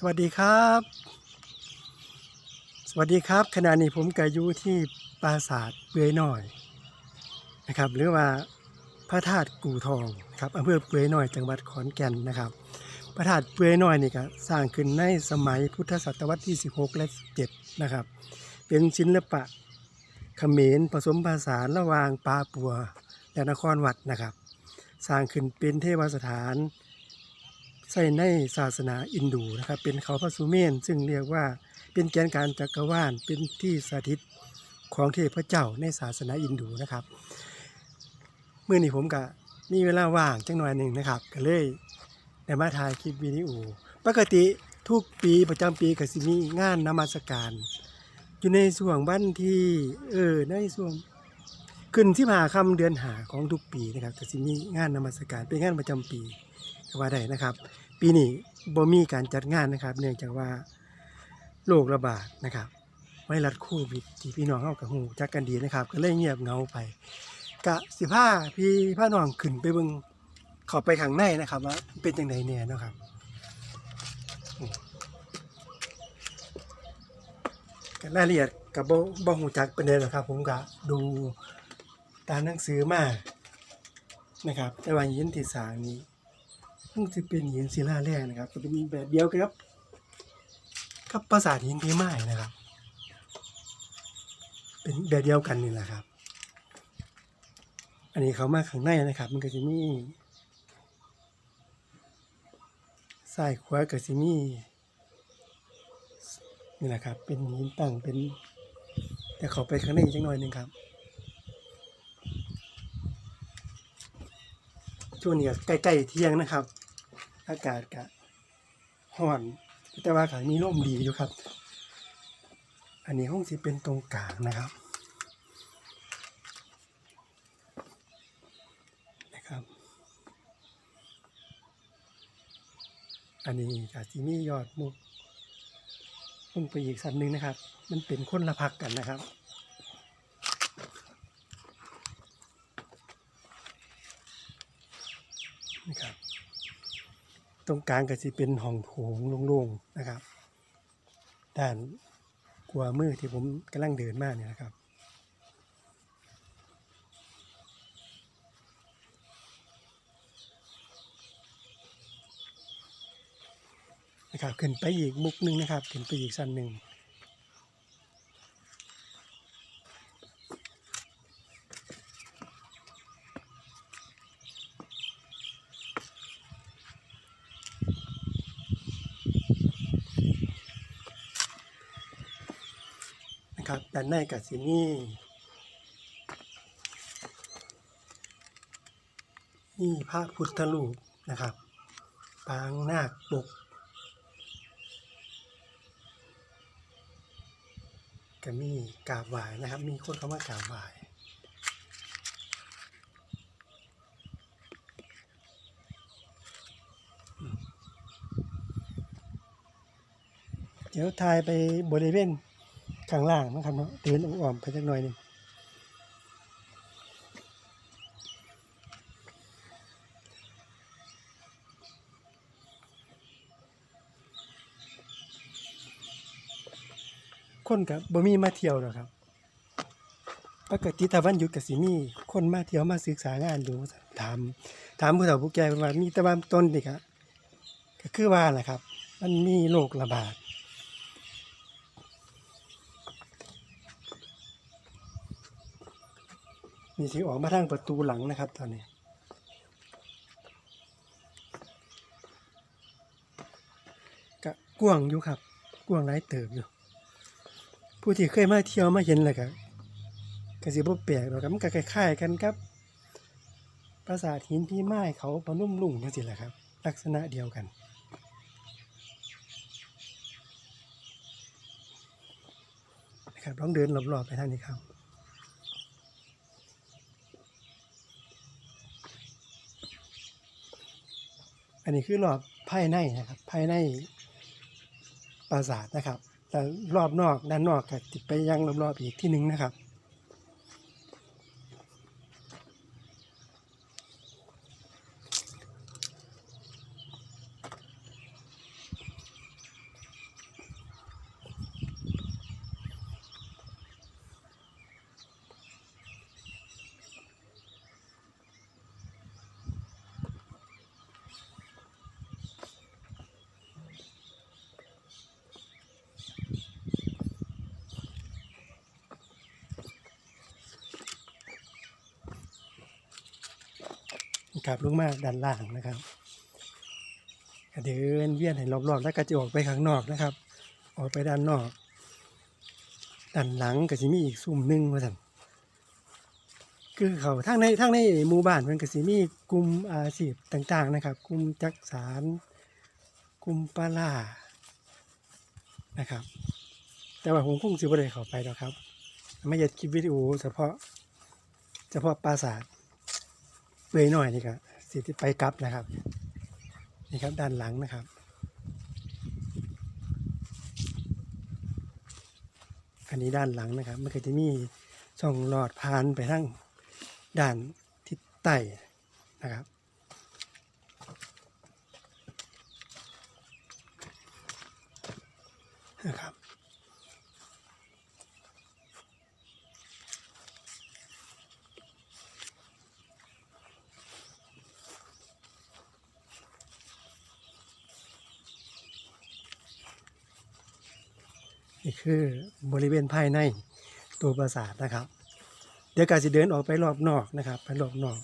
สวัสดีครับ สวัสดีครับ ขณะนี้ผมก็อยู่ที่ปราสาทเปือยน้อยนะครับหรือว่าพระธาตุกู่ทองครับอำเภอเปือยน้อยจังหวัดขอนแก่นนะครับ พระธาตุเปือยน้อยนี่ก็สร้างขึ้นในสมัยพุทธศตวรรษที่ 16 และ 17 นะครับ เป็นศิลปะเขมรผสมผสานระหว่างปาปัวและนครวัดนะครับ สร้างขึ้นเป็นเทวสถาน ใส่ในศาสนาอินดูนะครับเป็นเขาพระสุเมนซึ่งเรียกว่าเป็นแกนการจักรวาลเป็นที่สถิตของเทพเจ้าในศาสนาอินดูนะครับเมื่อนี้ผมก็มีเวลาว่างจังหน่อยหนึ่งนะครับ ก็เลยได้มาถ่ายคลิปวิดีโอปกติทุกปีประจำปีก็สิมีงานนมัสการ อยู่ในส่วงวันที่เออในส่วงขึ้นที่มาคำเดือนหาของทุกปีนะครับก็สิมีงานนมัสการเป็นงานประจำปีก็ว่าได้นะครับ ปีนี้บ่มีการจัดงานนะครับ เนื่องจากว่าโรคระบาดนะครับไวรัสโควิดที่พี่น้องเฮากับฮู้จักกันดีนะครับ ก็เลยเงียบเงาไปกะสิพาพี่พาน้องขึ้นไปเบิงข้าไปข้างในนะครับ ว่าเป็นจังไดแน่เนะครับก็รายละเอียดก็บ่บ่ฮู้จักปานใดหรอกครับ ผมก็ดูตามหนังสือมานะครับ แต่ว่ายินที่สางนี้ ซึ่งจะเป็นหินศิลาแร่นะครับจะเป็นแบบเดียวกันครับกับปราสาทหินพีไม้นะครับ เป็นแบบเดียวกันนี่แหละครับ อันนี้เขามาข้างในนะครับ มันก็จะมีซ้ายขวาก็จะมีนี่แหละครับ เป็นหินตั้งเป็นแต่เขาไปข้างในจังหน่อยหนึ่งครับช่วงนี้ใกล้ๆเที่ยงนะครับ อากาศก็ร้อนแต่ว่าก็มีลมดีอยู่ครับ อันนี้ห้องสิเป็นตรงกลางนะครับนะครับ อันนี้ก็สิมียอดมุกลงไปอีกสันหนึ่งนะครับ มันเป็นคนละพักกันนะครับนะครับ ตรงกลางก็สิเป็นห้องโถงโล่งๆนะครับ ด้านกลัวมือที่ผมกำลังเดินมาเนี่ยนะครับ นะครับขึ้นไปอีกมุกนึงนะครับ ขึ้นไปอีกสั้นหนึ่ง ครับด้านในกับสินี่นี่พระพุทธรูปนะครับ ปางนาคปกก็มีกราบไหว้นะครับ มีคนเข้ามากราบไหว้เดี๋ยวทายไปบริเวณ ข้างล่างนะครับเนาะเดินอ้อมๆไปสักหน่อยหนึงคนกับบ่มีมาเที่ยวหรอกครับปกติถ้าวันหยุดก็สิมี คนมาเที่ยวมาศึกษางานอยู่ถาม ถามผู้เฒ่าผู้แก่เพิ่นว่ามีแต่ว่าต้นนี่ก็ก็คือว่าแหละครับ มันมีโรคระบาด มีสิออกมาทางประตูหลังนะครับตอนนี้ก็กว้างอยู่ครับ กว้างหลายเติบอยู่ ผู้ที่เคยมาเที่ยวมาเห็นเลยก็ก็สิบ่แปลกหรอกครับมันก็คล้ายๆกันครับ ปราสาทหินพี่ไม้เขาปะนุ่มลุ่งจังซี่แหละครับ ลักษณะเดียวกันนะครับลองเดินรอบๆไปทางนี้ครับ อันนี้คือรอบภายในนะครับภายในปราสาทนะครับ แต่รอบนอกด้านนอกก็ติดไปยังรอบๆอีกที่หนึ่งนะครับ ครับลงมาด้านล่างนะครับเดินเวียนให้รอบๆแล้วก็จะออกไปข้างนอกนะครับ ออกไปด้านนอกด้านหลังก็สิมีอีกซุ้มหนึ่งว่าสั่นคือเขาทางในทางในหมู่บ้านมันก็สิมีกลุ่มอาชีพต่าง ๆ นะครับ กลุ่มจักสารกลุ่มปลาล่านะครับ แต่ว่าผมคงสิบ่ได้เข้าไปหรอกครับ ไม่อยากคลิปวิดีโอเฉพาะเฉพาะปราสาท เปื่อยหน่อยนี่ครับสิที่ไปกลับนะครับ นี่ครับด้านหลังนะครับอันนี้ด้านหลังนะครับ มันก็จะมีช่องหลอดพานไปทั้งด้านทิศใต้นะครับ นะครับ นี่คือบริเวณภายในตัวปราสาทนะครับ เดี๋ยวกาสิเดินออกไปรอบนอกนะครับไปรอบนอก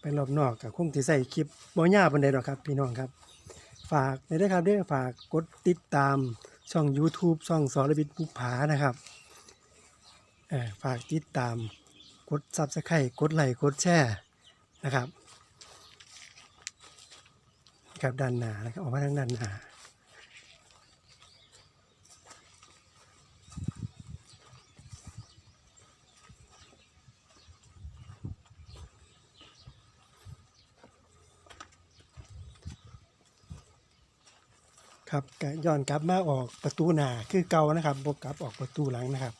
ไปรอบนอกกับคงที่ใส่คลิปบ่ยาวปานใดหรอกครับ พี่น้องครับ ฝากในด้ครับเด้อฝากกดติดตามช่อง YouTube ช่องสรวิทย์ภูผานะครับฝากติดตามกดซับสไครต์กดไลค์กดแชร์นะครับครับด้านหน้านะครับออกมาทางด้านหน้า ครับก็ย้อนกลับมาออกประตูหน้าคือเก่านะครับบกกลับออกประตูหลังนะครับ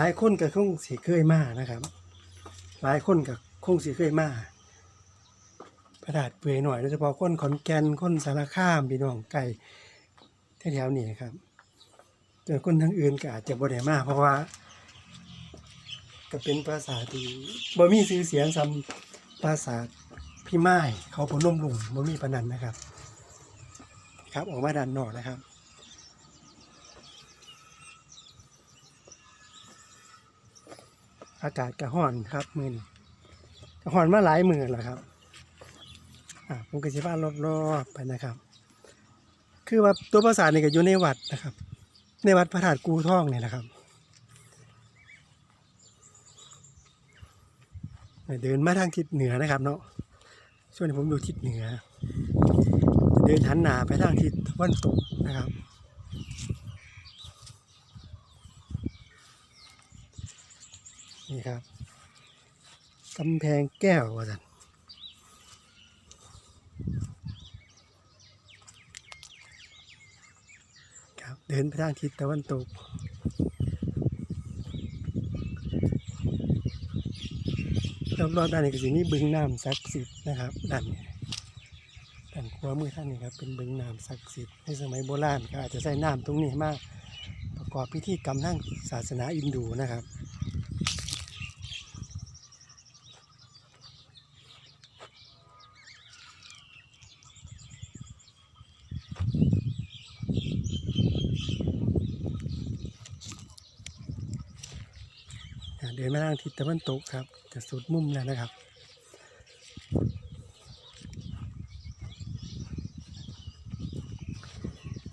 หลายคนก็คงสิเคยมานะครับ หลายคนก็คงสิเคยมา ระดาดเปื่อยหน่อยโดยเฉพาะคนขอนแก่นคนสารคามพี่น้องไก่แถวๆนี้ครับแต่คนทางอื่นก็อาจจะบ่ได้มากเพราะว่า ก็เป็นภาษาที่บ่มีชื่อเสียงซ้ำภาษาพี่ไม้เขาพนมลุงบ่มีปนันนะครับ ครับออกมาด้านนอกนะครับอากาศกระห้อนครับมือนกระห้อนมาหลายมือแล้วครับ ผมก็สิพารอบๆไปนะครับ คือว่าตัวภาษาทนี่ก็อยู่ในวัดนะครับ ในวัดพระธาตุกูท่องเนี่ยนะครับเดินมาทางทิศเหนือนะครับ เนาะช่วงนี้ผมอยู่ทิศเหนือ เดินหันหน้าไปทางทิศตะวันตกนะครับนี่ครับกำแพงแก้วว่าสัน ครับ เดินไปทางทิศตะวันตก รอบๆด้านนี้ก็จะมีบึงน้ำศักดิ์สิทธิ์นะครับด้านนี้ด้านขวามือท่านนี่ครับเป็นบึงน้ำศักดิ์สิทธิ์ในสมัยโบราณก็อาจจะใช้น้ำตรงนี้มาก ประกอบพิธีกรรมทางศาสนาอินดูนะครับ เดินมาทางทิศตะวันตกครับ จะสุดมุมแล้วนะครับ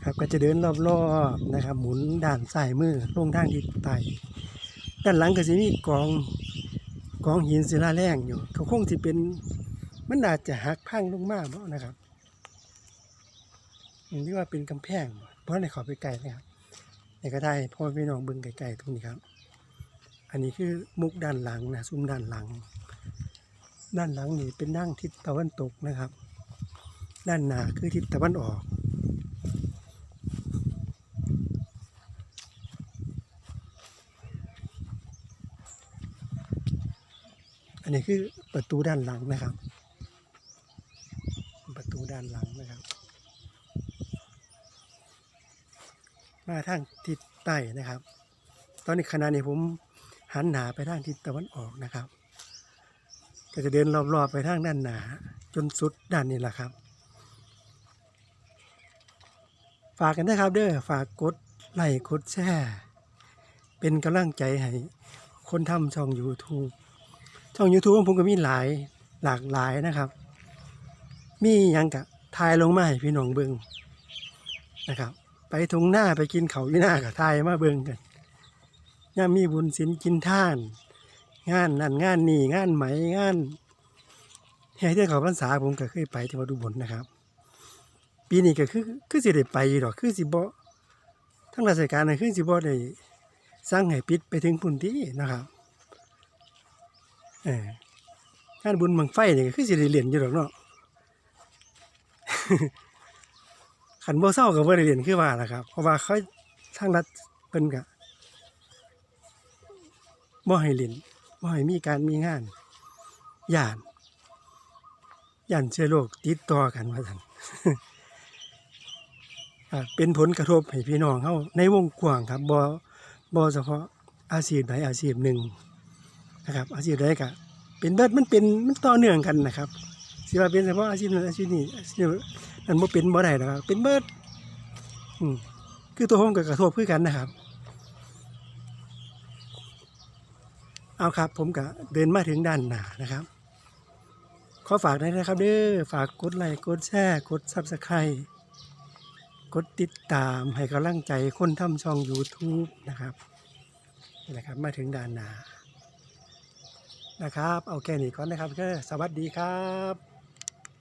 ครับก็จะเดินรอบๆนะครับ หมุนด้านซ้ายมือลงทางทิศใต้ด้านหลังก็จะมีกองกองหินศิลาแรงอยู่ เขาคงจะเป็นมันอาจจะหักพังลงมาบ่นะครับอย่างที่ว่าเป็นกำแพงเพราะในขอไปไกลนะครับในก็ได้พ่อพี่น้องบิ่งไกลๆตรงนี้ครับ อันนี้คือมุกด้านหลังนะซุ้มด้านหลัง ด้านหลังนี่เป็นด้านทิศตะวันตกนะครับ ด้านหน้าคือทิศตะวันออกอันนี้คือประตูด้านหลังนะครับ ประตูด้านหลังนะครับ มาทางทิศใต้นะครับ ตอนนี้ขณะนี้ผม หันหนาไปทางทิศตะวันออกนะครับ ก็จะเดินรอบๆไปทางด้านหนาจนสุดด้านนี้แหละครับ ฝากกันนะครับเด้อฝากกดไลค์กดแชร์เป็นกำลังใจให้คนทำช่อง YouTube ช่อง YouTube ของผมก็มีหลายหลากหลายนะครับ มียังกะทายลงมาให้พี่น้องเบิงนะครับ ไปทงหน้าไปกินเขาอยู่หน้ากับทายมาเบิงกัน ย่ามมีบุญศิลกินท่าน งานนั่นงานนี่งานไหมงานแห่เที่ยวเขาพรรษาผมก็เคยไปที่วัดอุบลนะครับ ปีนี้ก็คือคือสิได้ไปอยู่ดอกคือสิบ่ทั้งราชการน่ะคือสิบ่ได้สร้างให้ปิดไปถึงพื้นที่นะครับเอองานบุญบังไฟนี่ก็คือสิได้เรียนอยู่ดอกเนาะขันโบเศร้าก็บ่ได้เรียนคือว่าล่ะครับ เพราะว่าเขาทางรัฐเพิ่นก็บ่ บ่ให้เรียนบ่ให้มีการมีงานย่านย่านเชื้อโรคติดต่อกันว่าซั่นเป็นผลกระทบให้พี่น้องเขาในวงกว้างครับบ่บ่เฉพาะอาชีพใดอาชีพหนึ่งนะครับอาชีพใดก็เป็นเบิดมันเป็นมันต่อเนื่องกันนะครับสิว่าเป็นเฉพาะอาชีพนั้นอาชีพนี้อาชีพนั้นบ่เป็นบ่ได้นะครับเป็นเบิดอืมคือตัวผมก็กระทบคือกันนะครับ เอาครับ ผมก็เดินมาถึงด้านหน้านะครับ ขอฝากได้นะครับ เด้อฝากกดไลค์กดแชร์กดซับสไครต์กดติดตามให้กำลังใจคนทำช่อง YouTube นะครับนี่แหละครับมาถึงด่านหนานะครับ เอาแค่นี้ก่อนนะครับเด้อสวัสดีครับ